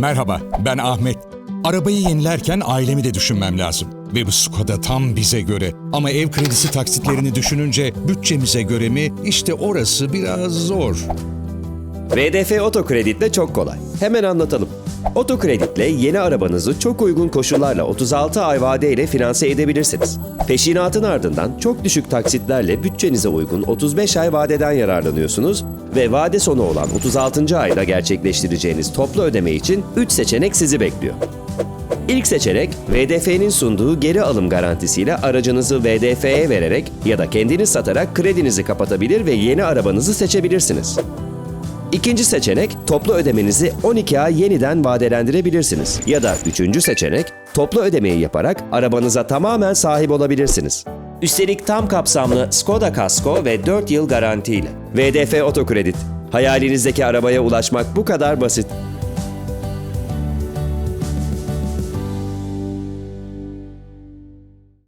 Merhaba, ben Ahmet. Arabayı yenilerken ailemi de düşünmem lazım. Ve bu Skoda tam bize göre. Ama ev kredisi taksitlerini düşününce bütçemize göre mi? İşte orası biraz zor. VDF Otokreditle çok kolay. Hemen anlatalım. Otokreditle yeni arabanızı çok uygun koşullarla 36 ay vadeyle finanse edebilirsiniz. Peşinatın ardından çok düşük taksitlerle bütçenize uygun 35 ay vadeden yararlanıyorsunuz ve vade sonu olan 36. ayda gerçekleştireceğiniz toplu ödeme için 3 seçenek sizi bekliyor. İlk seçenek VDF'nin sunduğu geri alım garantisiyle aracınızı VDF'ye vererek ya da kendiniz satarak kredinizi kapatabilir ve yeni arabanızı seçebilirsiniz. İkinci seçenek toplu ödemenizi 12 ay yeniden vadelendirebilirsiniz. Ya da üçüncü seçenek toplu ödemeyi yaparak arabanıza tamamen sahip olabilirsiniz. Üstelik tam kapsamlı Skoda Kasko ve 4 yıl garantiyle. VDF Otokredit. Hayalinizdeki arabaya ulaşmak bu kadar basit.